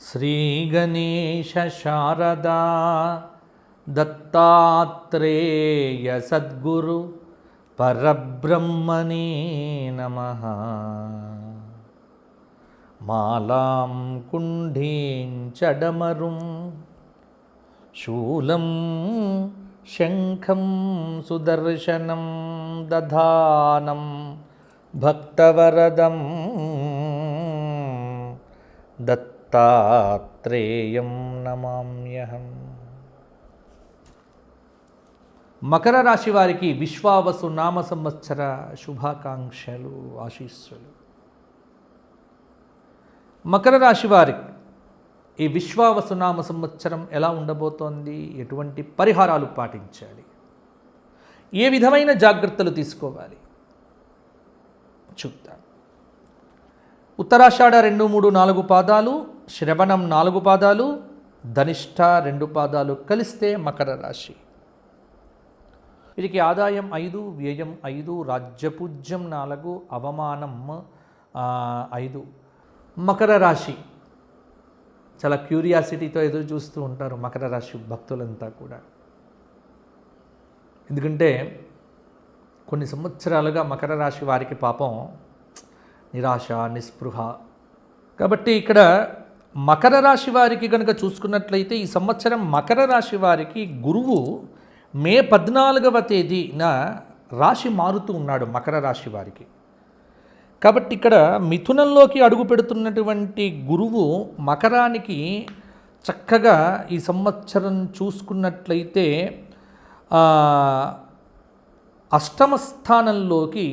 శ్రీగణేశ శారదా దత్తాత్రేయ సద్గురు పరబ్రహ్మణే నమ. మాలాం కుంఢీంచడమరుం శూలం శంఖం సుదర్శనం దధానం భక్తవరదం దత్తాత్రేయం నమామ్యహం. మకర రాశి వారికి విశ్వావసు నామ సంవత్సర శుభాకాంక్షలు ఆశీస్సులు. మకర రాశి వారికి ఈ విశ్వావసునామ సంవత్సరం ఎలా ఉండబోతోంది? ఎటువంటి పరిహారాలు పాటించాలి? ఏ విధమైన జాగ్రత్తలు తీసుకోవాలి? చూద్దాం. ఉత్తరాషాఢ రెండు మూడు నాలుగు పాదాలు శ్రవణం నాలుగు పాదాలు ధనిష్ట రెండు పాదాలు కలిస్తే మకర రాశి. వీరికి ఆదాయం ఐదు వ్యయం ఐదు రాజ్యపూజ్యం నాలుగు అవమానం ఐదు. మకర రాశి. చాలా క్యూరియాసిటీతో ఎదురు చూస్తూ ఉంటారు మకర రాశి భక్తులంతా కూడా. ఎందుకంటే కొన్ని సంవత్సరాలుగా మకర రాశి వారికి పాపం నిరాశ నిస్పృహ. కాబట్టి ఇక్కడ మకర రాశి వారికి కనుక చూసుకున్నట్లయితే ఈ సంవత్సరం మకర రాశి వారికి గురువు మే పద్నాలుగవ తేదీన రాశి మారుతూ ఉన్నాడు మకర రాశి వారికి. కాబట్టి ఇక్కడ మిథునంలోకి అడుగు పెడుతున్నటువంటి గురువు మకరానికి చక్కగా ఈ సంవత్సరం చూసుకున్నట్లయితే అష్టమ స్థానంలోకి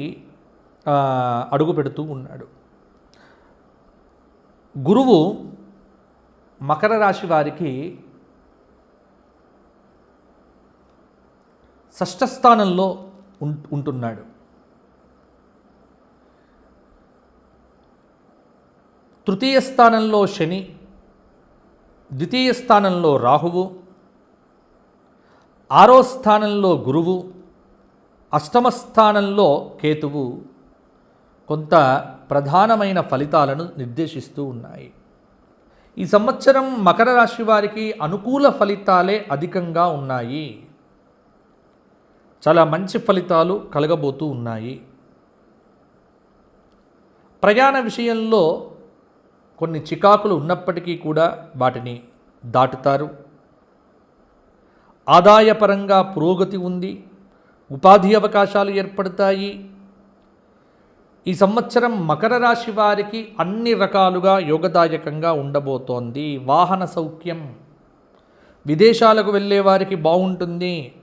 అడుగు పెడుతూ ఉన్నాడు. గురువు మకర రాశి వారికి షష్ఠ స్థానంలో ఉంటున్నాడు. తృతీయ స్థానంలో శని ద్వితీయ స్థానంలో రాహువు ఆరో స్థానంలో గురువు అష్టమ స్థానంలో కేతువు కొంత ప్రధానమైన ఫలితాలను నిర్దేశిస్తూ ఉన్నాయి. ఈ సంవత్సరం మకర రాశి వారికి అనుకూల ఫలితాలే అధికంగా ఉన్నాయి. చాలా మంచి ఫలితాలు కలగబోతూ ఉన్నాయి. ప్రయాణ విషయంలో కొన్ని చికాకులు ఉన్నప్పటికీ కూడా వాటిని దాటుతారు. ఆదాయపరంగా పురోగతి ఉంది. ఉపాధి అవకాశాలు ఏర్పడతాయి. ఈ సంవత్సరం మకర రాశి వారికి అన్ని రకాలుగా యోగదాయకంగా ఉండబోతోంది. వాహన సౌఖ్యం. విదేశాలకు వెళ్ళే వారికి బాగుంటుంది.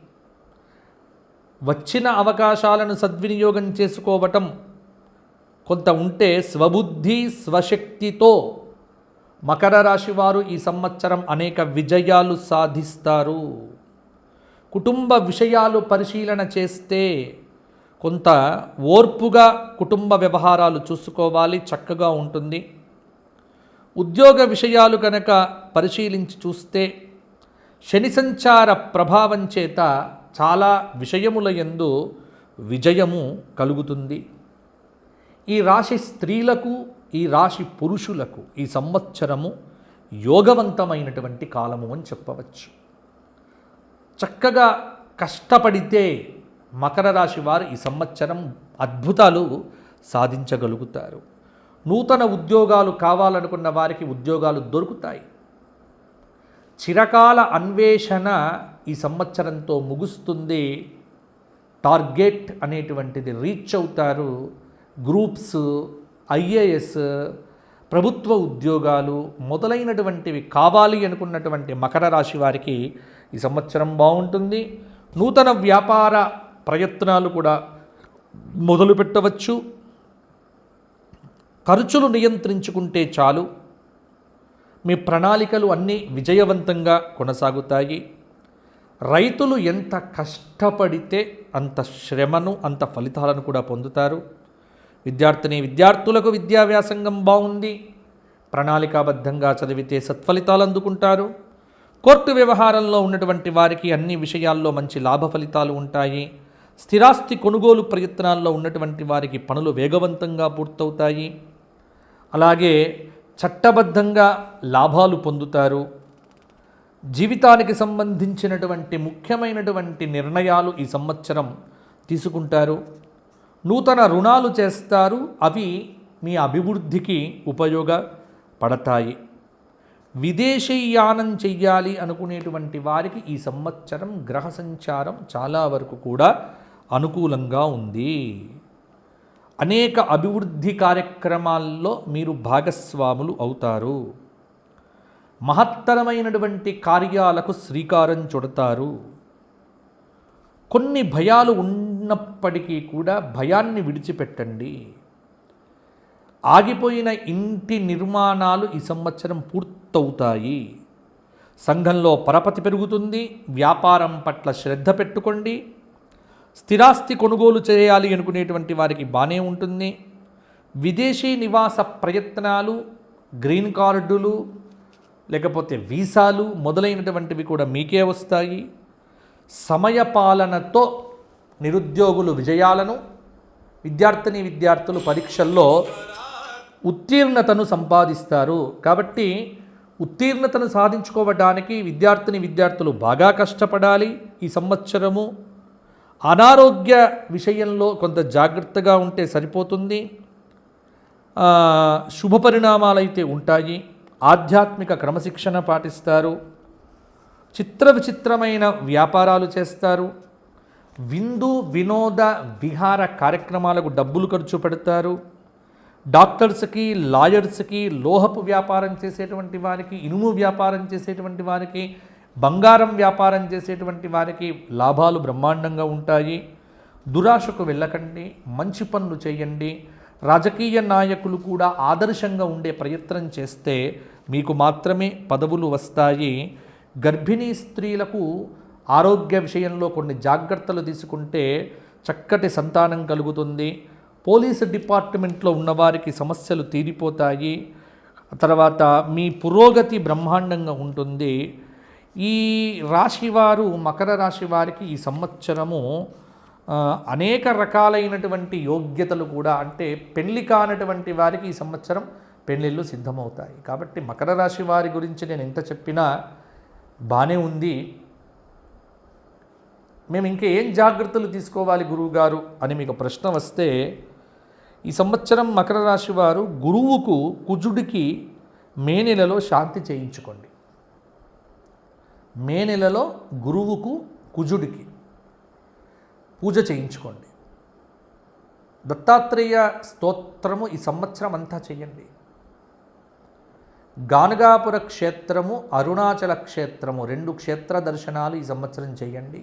వచ్చిన అవకాశాలను సద్వినియోగం చేసుకోవటం కొంత ఉంటే స్వబుద్ధి స్వశక్తితో. మకర రాశి వారు ఈ సంవత్సరం అనేక విజయాలు సాధిస్తారు. కుటుంబ విషయాలు పరిశీలన చేస్తే కొంత ఓర్పుగా కుటుంబ వ్యవహారాలు చూసుకోవాలి చక్కగా ఉంటుంది. ఉద్యోగ విషయాలు కనుక పరిశీలించి చూస్తే శని సంచార ప్రభావం చేత చాలా విషయముల యందు విజయము కలుగుతుంది. ఈ రాశి స్త్రీలకు ఈ రాశి పురుషులకు ఈ సంవత్సరము యోగవంతమైనటువంటి కాలము అని చెప్పవచ్చు. చక్కగా కష్టపడితే మకర రాశి వారు ఈ సంవత్సరం అద్భుతాలు సాధించగలుగుతారు. నూతన ఉద్యోగాలు కావాలనుకున్న వారికి ఉద్యోగాలు దొరుకుతాయి. చిరకాల అన్వేషణ ఈ సంవత్సరంతో ముగుస్తుంది. టార్గెట్ అనేటువంటిది రీచ్ అవుతారు. గ్రూప్స్ ఐఏఎస్ ప్రభుత్వ ఉద్యోగాలు మొదలైనటువంటివి కావాలి అనుకున్నటువంటి మకర రాశి వారికి ఈ సంవత్సరం బాగుంటుంది. నూతన వ్యాపార ప్రయత్నాలు కూడా మొదలు పెట్టవచ్చు. ఖర్చులు నియంత్రించుకుంటే చాలు. మీ ప్రణాళికలు అన్నీ విజయవంతంగా కొనసాగుతాయి. రైతులు ఎంత కష్టపడితే అంత శ్రమను అంత ఫలితాలను కూడా పొందుతారు. విద్యార్థిని విద్యార్థులకు విద్యావ్యాసంగం బాగుంది ప్రణాళికాబద్ధంగా చదివితే సత్ఫలితాలు అందుకుంటారు కోర్టు వ్యవహారంలో ఉన్నటువంటి వారికి అన్ని విషయాల్లో మంచి లాభ ఫలితాలు ఉంటాయి. స్థిరాస్తి కొనుగోలు ప్రయత్నాల్లో ఉన్నటువంటి వారికి పనులు వేగవంతంగా పూర్తవుతాయి. అలాగే చట్టబద్ధంగా లాభాలు పొందుతారు. జీవితానికి సంబంధించినటువంటి ముఖ్యమైనటువంటి నిర్ణయాలు ఈ సంవత్సరం తీసుకుంటారు. నూతన రుణాలు చేస్తారు. అవి మీ అభివృద్ధికి ఉపయోగపడతాయి. విదేశీయానం చెయ్యాలి అనుకునేటువంటి వారికి ఈ సంవత్సరం గ్రహ సంచారం చాలా వరకు కూడా అనుకూలంగా ఉంది. అనేక అభివృద్ధి కార్యక్రమాల్లో మీరు భాగస్వాములు అవుతారు. మహత్తరమైనటువంటి కార్యాలకు శ్రీకారం చుడతారు. కొన్ని భయాలు ఉన్నప్పటికీ కూడా భయాన్ని విడిచిపెట్టండి. ఆగిపోయిన ఇంటి నిర్మాణాలు ఈ సంవత్సరం పూర్తవుతాయి. సంఘంలో పరపతి పెరుగుతుంది వ్యాపారం పట్ల శ్రద్ధ పెట్టుకోండి. స్థిరాస్తి కొనుగోలు చేయాలి అనుకునేటువంటి వారికి బాగానే ఉంటుంది. విదేశీ నివాస ప్రయత్నాలు గ్రీన్ కార్డులు లేకపోతే వీసాలు మొదలైనటువంటివి కూడా మీకే వస్తాయి. సమయపాలనతో నిరుద్యోగులు విజయాలను విద్యార్థిని విద్యార్థులు పరీక్షల్లో ఉత్తీర్ణతను సంపాదిస్తారు. కాబట్టి ఉత్తీర్ణతను సాధించుకోవడానికి విద్యార్థిని విద్యార్థులు బాగా కష్టపడాలి. ఈ సంవత్సరము అనారోగ్య విషయంలో కొంత జాగ్రత్తగా ఉంటే సరిపోతుంది. శుభ శుభ పరిణామాలైతే ఉంటాయి. ఆధ్యాత్మిక క్రమశిక్షణ పాటిస్తారు. చిత్ర విచిత్రమైన వ్యాపారాలు చేస్తారు. విందు వినోద విహార కార్యక్రమాలకు డబ్బులు ఖర్చు పెడతారు. డాక్టర్స్కి లాయర్స్కి లోహపు వ్యాపారం చేసేటువంటి వారికి ఇనుము వ్యాపారం చేసేటువంటి వారికి బంగారం వ్యాపారం చేసేటువంటి వారికి లాభాలు బ్రహ్మాండంగా ఉంటాయి. దురాశకు వెళ్ళకండి మంచి పనులు చేయండి. రాజకీయ నాయకులు కూడా ఆదర్శంగా ఉండే ప్రయత్నం చేస్తే మీకు మాత్రమే పదవులు వస్తాయి. గర్భిణీ స్త్రీలకు ఆరోగ్య విషయంలో కొన్ని జాగ్రత్తలు తీసుకుంటే చక్కటి సంతానం కలుగుతుంది. పోలీసు డిపార్ట్మెంట్లో ఉన్నవారికి సమస్యలు తీరిపోతాయి. తర్వాత మీ పురోగతి బ్రహ్మాండంగా ఉంటుంది. ఈ రాశి వారు మకర రాశి వారికి ఈ సంవత్సరము అనేక రకాలైనటువంటి యోగ్యతలు కూడా అంటే పెళ్ళి కానటువంటి వారికి ఈ సంవత్సరం పెళ్ళిళ్ళు సిద్ధమవుతాయి. కాబట్టి మకర రాశి వారి గురించి నేను ఎంత చెప్పినా బాగానే ఉంది. మేము ఇంకా ఏం జాగ్రత్తలు తీసుకోవాలి గురువుగారు అని మీకు ప్రశ్న వస్తే ఈ సంవత్సరం మకర రాశి వారు గురువుకు కుజుడికి మే నెలలో శాంతి చేయించుకోండి. మే నెలలో గురువుకు కుజుడికి పూజ చేయించుకోండి. దత్తాత్రేయ స్తోత్రము ఈ సంవత్సరం అంతా చేయండి. గానగాపుర క్షేత్రము అరుణాచల క్షేత్రము రెండు క్షేత్ర దర్శనాలు ఈ సంవత్సరం చేయండి.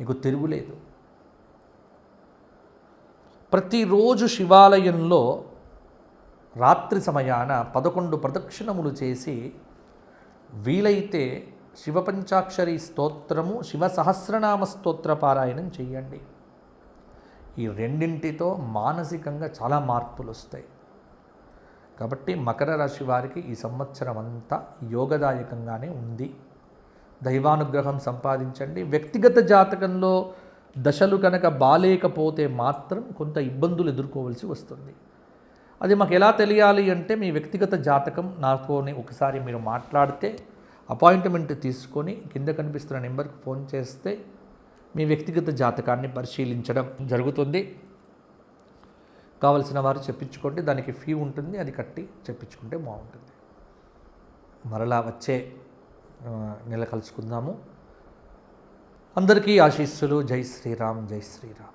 మీకు తిరుగులేదు ప్రతిరోజు శివాలయంలో రాత్రి సమయాన పదకొండు ప్రదక్షిణములు చేసి వీలైతే శివపంచాక్షరి స్తోత్రము శివ సహస్రనామ స్తోత్ర పారాయణం చేయండి. ఈ రెండింటితో మానసికంగా చాలా మార్పులు వస్తాయి కాబట్టి మకర రాశి వారికి ఈ సంవత్సరం అంతా యోగదాయకంగానే ఉంది. దైవానుగ్రహం సంపాదించండి. వ్యక్తిగత జాతకంలో దశలు కనుక బాలేకపోతే మాత్రం కొంత ఇబ్బందులు ఎదుర్కోవాల్సి వస్తుంది. అది మాకు ఎలా తెలియాలి అంటే మీ వ్యక్తిగత జాతకం నాతోని ఒకసారి మీరు మాట్లాడితే అపాయింట్మెంట్ తీసుకొని కింద కనిపిస్తున్న నెంబర్కి ఫోన్ చేస్తే మీ వ్యక్తిగత జాతకాన్ని పరిశీలించడం జరుగుతుంది. కావలసిన వారు చెప్పించుకోండి దానికి ఫీ ఉంటుంది అది కట్టి చెప్పించుకుంటే బాగుంటుంది. మరలా వచ్చే నెల కలుసుకుందాము. అందరికీ ఆశీస్సులు. జై శ్రీరామ్ జై శ్రీరామ్.